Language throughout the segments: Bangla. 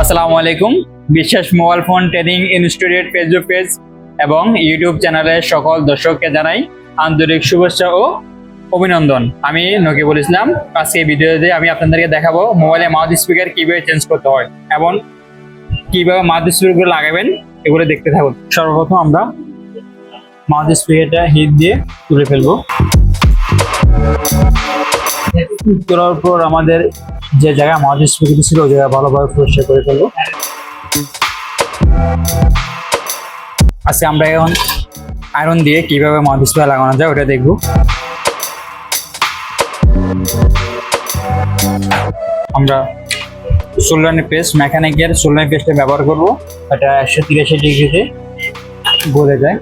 আসসালামু আলাইকুম। Biswas mobile phone training institute Facebook page এবং ইউটিউব চ্যানেলের সকল দর্শককে জানাই আন্তরিক শুভেচ্ছা ও অভিনন্দন। আমি নকিবুল ইসলাম। আজকে ভিডিওতে আমি আপনাদেরকে দেখাবো মোবাইলে মাউথ স্পিকার কীভাবে চেঞ্জ করতে হয় এবং কীভাবে মাউথ স্পিকারগুলো লাগাবেন এগুলো দেখতে থাকুন। সর্বপ্রথম আমরা মাউথ স্পিকারটা হিট দিয়ে তুলে ফেলব। তোলার পর আমাদের যে জায়গায় মাউথ স্পিকার ছিল, ওই জায়গায় ভালোভাবে পরিষ্কার করে ফেলব। আজকে আমরা এখন আয়রন দিয়ে কীভাবে স্পিকার লাগানো যায়, ওটা দেখব। আমরা সোলানি পেস্ট মেকানিকের সোলানি পেস্টটা ব্যবহার করব। এটা একশো তিরাশি ডিগ্রিতে গলে যায়।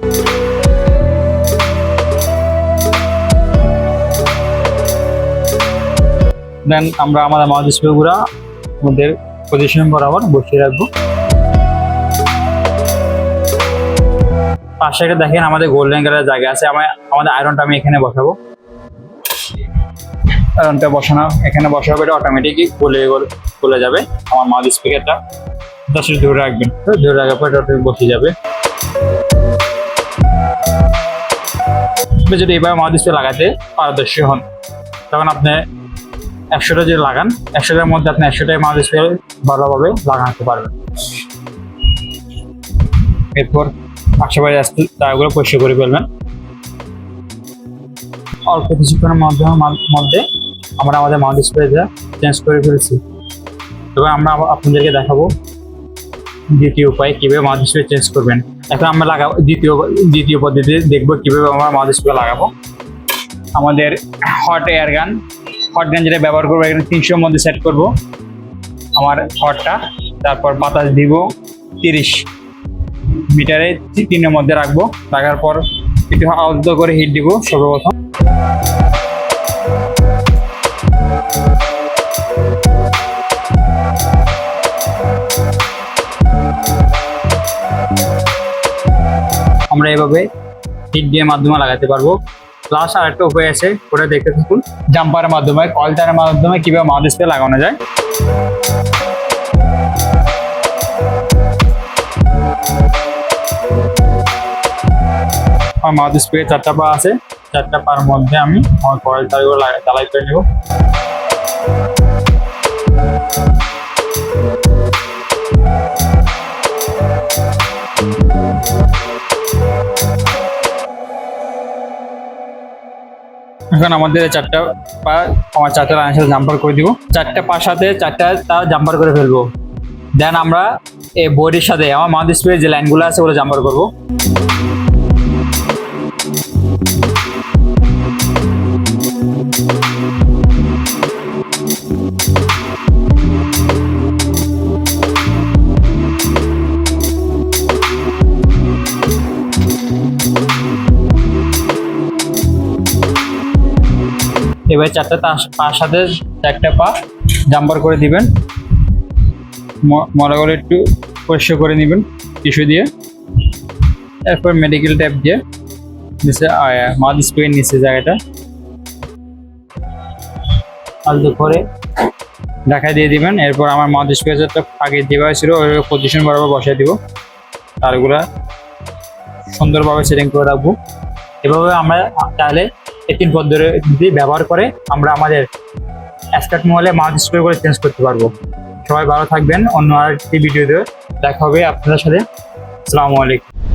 দেন আমরা আমাদের মাউথ স্প্রেগুলো আমাদের পজিশন বরাবর বসিয়ে রাখব। পাশে একটা দেখেন আমাদের গোল্ডেন কালার জায়গা আছে, আমার আমাদের আয়রনটা আমি এখানে বসাবো। আয়রনটা বসানো, এখানে বসাবো এটা অটোমেটিকই গলে গলে- যাবে আমার মাউথ স্পিকারটা দশ ধরে রাখবেন, ধরে রাখার পর এটা বসে যাবে। যদি এভাবে মাউথ স্প্রে লাগাতে পারদর্শী হন, তখন আপনি একশোটা যদি লাগান একশোটার মধ্যে আপনি একশোটাই মাউথ স্প্রে ভালোভাবে লাগাতে পারবেন। এরপর আশেপাশে আসতে জায়গাগুলো পরিষ্কার করে ফেলবেন। অল্প কিছুক্ষণের মধ্যে মধ্যে আমরা আমাদের মাউথ স্প্রেটা চেঞ্জ করে ফেলছি। এবার আমরা আপনাদেরকে দেখাবো দ্বিতীয় উপায় কীভাবে মাউথ স্প্রে চেঞ্জ করবেন। এখন আমরা লাগাবো দ্বিতীয় দ্বিতীয় পদ্ধতি দেখব কীভাবে আমরা মাউথ স্প্রে লাগাবো। আমাদের হট এয়ার গান হট গান যেটা ব্যবহার করব, এখানে তিনশোর মধ্যে সেট করব। আমার হটটা তারপর বাতাস দিব তিরিশ মিটারে তিনের মধ্যে রাখব। রাখার পর একটু আলাদা করে হিট দিব সর্বপ্রথম। আমরা এভাবে হিট দিয়ে মাধ্যমে লাগাতে পারব। প্লাস আর একটা উপায় আছে, ওটা দেখতে থাকুন। জাম্পারের মাধ্যমে কয়েলটারের মাধ্যমে কীভাবে মাউথ স্প্রে লাগানো যায়। আমার মাউথ স্প্রে চারটা পা আছে, চারটা পার মধ্যে আমি আমার কয়েল তারগুলো চালাই করে নেব। এখন আমাদের চারটা পা, আমার চারটা লাইনের সাথে জাম্পার করে দিব। চারটা পা সাথে চারটা তা জাম্পার করে ফেলব। দেন আমরা এই বডির সাথে, আমার মাউথ স্প্রে যে লাইনগুলো আছে ওগুলো জাম্পার করব। এবার চারটা পার সাথে চারটা পা জাম্পার করে দিবেন। মরাগুলো একটু পরিষ্কার করে নেবেন টিস্যু দিয়ে। এরপর মেডিকেল ট্যাপ দিয়ে নিচে মাউথ স্প্রে নিচে জায়গাটা। আলতো করে ঢাকা দিয়ে দিবেন। এরপর আমার মাউথ স্প্রেটা আগে দেওয়া ছিল ওই পজিশন বরাবর বসাই দিব। তারগুলা সুন্দরভাবে সেটিং করে রাখব। এভাবে আমরা চাইলে তিন পদ্ধতি ব্যবহার করে, আমরা আমাদের অ্যাসকাট মোবাইলে মাউথ স্প্রে করে চেঞ্জ করতে পারব। সবাই ভালো থাকবেন, অন্য আরেকটি ভিডিওতে দেখা হবে আপনাদের সাথে। আসসালামু আলাইকুম।